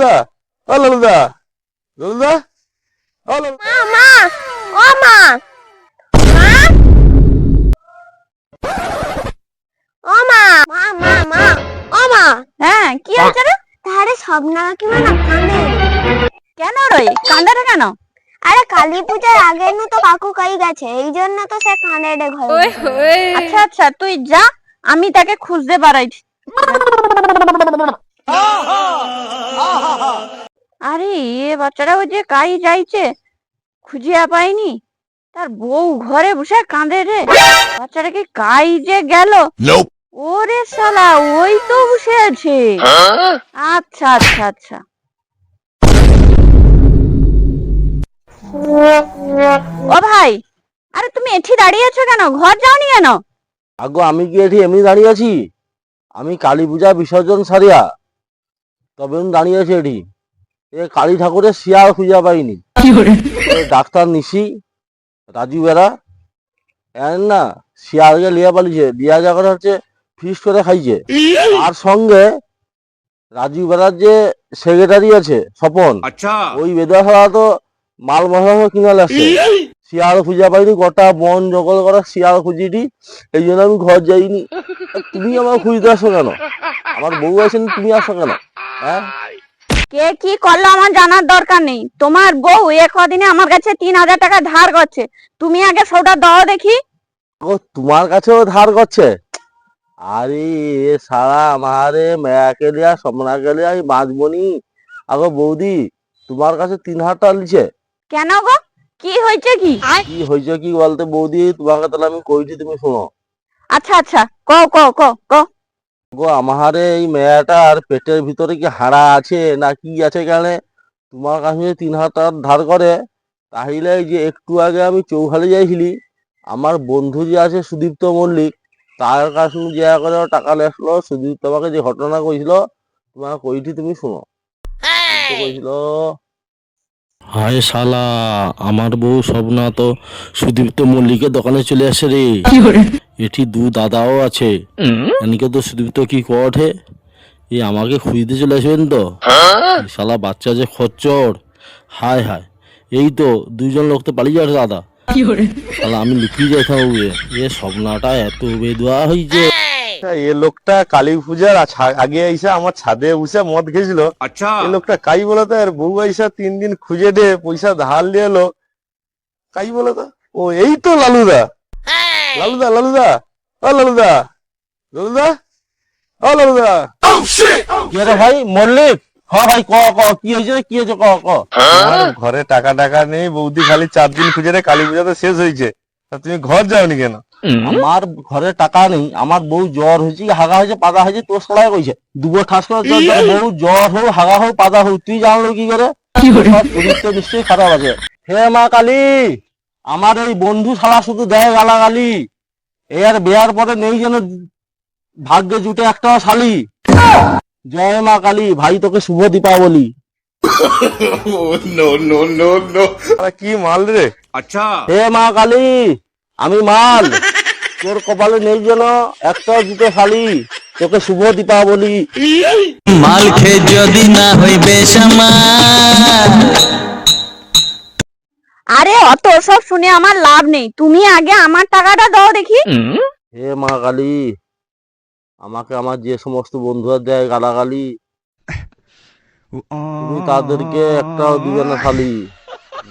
লালুদা ও লালুদা লালুদা ও লালুদা মা মা ও মা মা ও মা মা মা মা ও মা হ্যাঁ কি হয়েছে রে তারে স্বপ্ন কি মানে কানে কেন রে কান্দা রে কেন আরে কালী পূজার আগে নু তো কাকু কাই গেছে এই জন্য তো সে কানে রে ঘরে আচ্ছা আচ্ছা তুই যা আমি তাকে খুঁজতে পারাইছি আরে এ বাচ্চাটা ওই যে কাই যাইছে খুঁজিয়া পাইনি। তার বউ ঘরে বসে কাঁদে রে। বাচ্চাটা কি কাই যে গেল? ওরে শালা ওই তো বসে আছে। আচ্ছা আচ্ছা আচ্ছা। ও ভাই আরে তুমি এଠି দাঁড়িয়ে আছো কেন? ঘর যাওনি কেন? আগো আমি কি এটি এমনি দাঁড়িয়ে আছি? আমি কালী পূজা বিসর্জন সারিয়া। তবে দাঁড়িয়েছে এটি। এ কালী ঠাকুরের শিয়াল খুঁজা পাইনি। ডাক্তার নিশি রাজু বেড়া এন না শিয়ালকে লিয়া পালিছে লিয়া যাওয়ার হচ্ছে ফিস করে খাইছে। আর সঙ্গে রাজীব বেড়ার যে সেক্রেটারি আছে স্বপন আচ্ছা। ওই বেদা ছাড়া তো মাল মশলা কিনা লাগছে শিয়াল খুঁজা পাইনি গোটা বন জঙ্গল করা শিয়াল খুঁজিটি এই জন্য আমি ঘর যাইনি। তুমি আমার খুঁজতে আসো কেন? আমার বউ আছেন তুমি আসো কেন? কে কি করল আমার জানার দরকার নেই। তোমার বউ এ কদিনে আমার কাছে তিন হাজার টাকা ধার করছে। তুমি আগে সৌটা দাও দেখি। ও তোমার কাছেও ধার করছে? আরে এ সারা আমারে মেয়াকে লিয়া সমনাকে লিয়া আমি বাঁচবনি আগো বৌদি তোমার কাছে তিন হাজার টাকা লিছে কেন গো? কি হয়েছে কি? কি হয়েছে কি বলতে বৌদি? তোমাকে তাহলে আমি কইছি তুমি শোনো। আচ্ছা আচ্ছা ক ক ক ক গো আমারে এই মেয়েটার পেটের ভিতরে কি হাড়া আছে না কি আছে কেন তোমার কাছে তিন হাজার ধার করে তাহলে যে একটু আগে আমি চৌহালে যাইছিলি আমার বন্ধু যে আছে সুদীপ্ত মল্লিক তার কাছে যে করে টাকা লেসলো সুদীপ্ত আমাকে যে ঘটনা কইছিল তোমাকে কইটি তুমি শোনো। তো কইছিল? হায় শালা আমার বউ স্বপ্না তো সুদীপ্ত মল্লিকের দোকানে চলে আসে রে। এটি দু দাদাও আছে। তো সুদীপ্ত কি কঠে? এই আমাকে খুঁজতে চলে আসবেন তো? এই শালা বাচ্চা যে খচ্চর। হায় হায় এই তো দুইজন লোক তো পালিয়ে যাচ্ছে দাদা। শালা আমি লুকিয়ে যাইতাম এ স্বপ্নাটা এত বেদুয়া হয়েছে আচ্ছা, এ লোকটা কালী পূজার আগে আইসা আমার ছাদে বসে মদ গেছিল আচ্ছা। এ লোকটা কাই বলে আর বউ আইসা তিন দিন খুঁজে দে পয়সা ধার নিয়ে এলো কাই বলে ও এই তো লালুদা। লালুদা লালুদা। ও লালুদা। লালুদা? ও লালুদা। oh, oh, কি ভাই? মল্লিক হ ভাই ক ক কি হয়েছে? কি হয়েছে? ক ক। হ্যাঁ? ঘরে টাকা টাকা নেই বৌদি খালি চার দিন খুঁজে রে কালী পূজা তো শেষ হয়েছে। তুমি ঘর যাওনি কেন? আমার ঘরে টাকা নেই আমার বউ জ্বর হয়েছে হাগা হয়েছে পাতা হয়েছে তোর সবাই কইছে। দুবো ঠাস করে তোর বউ জ্বর হোক হাগা হোক পাতা হোক তুই জানলো কি করে? নিশ্চয়ই খারাপ আছে। হে মা কালী আমার এই বন্ধু শালা শুধু দেয় গালা গালাগালি এর বিয়ার পরে নেই যেন ভাগ্যে জুটে একটা শালি। জয় মা কালী ভাই তোকে শুভ Deepavali. No no no no কি মাল রে? আচ্ছা। হে মা কালী আমি মাল। তোর কপালে নেই যেন একটা দুটো শালি তোকে শুভ দীপাবলি। মাল খেয়ে যদি না হইবে আরে অত সব শুনে আমার লাভ নেই। তুমি আগে আমার টাকাটা দাও দেখি। হে মা কালী আমাকে আমার যে সমস্ত বন্ধুরা দেয় গালাগালি তুমি তাদেরকে একটা দিবে না খালি।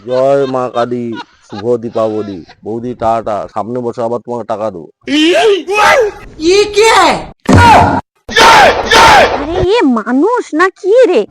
জয় মা কালী শুভ দীপাবলি। বৌদি টাটা। সামনে বসে আবার তোমাকে টাকা দেবো। এ মানুষ না কি রে?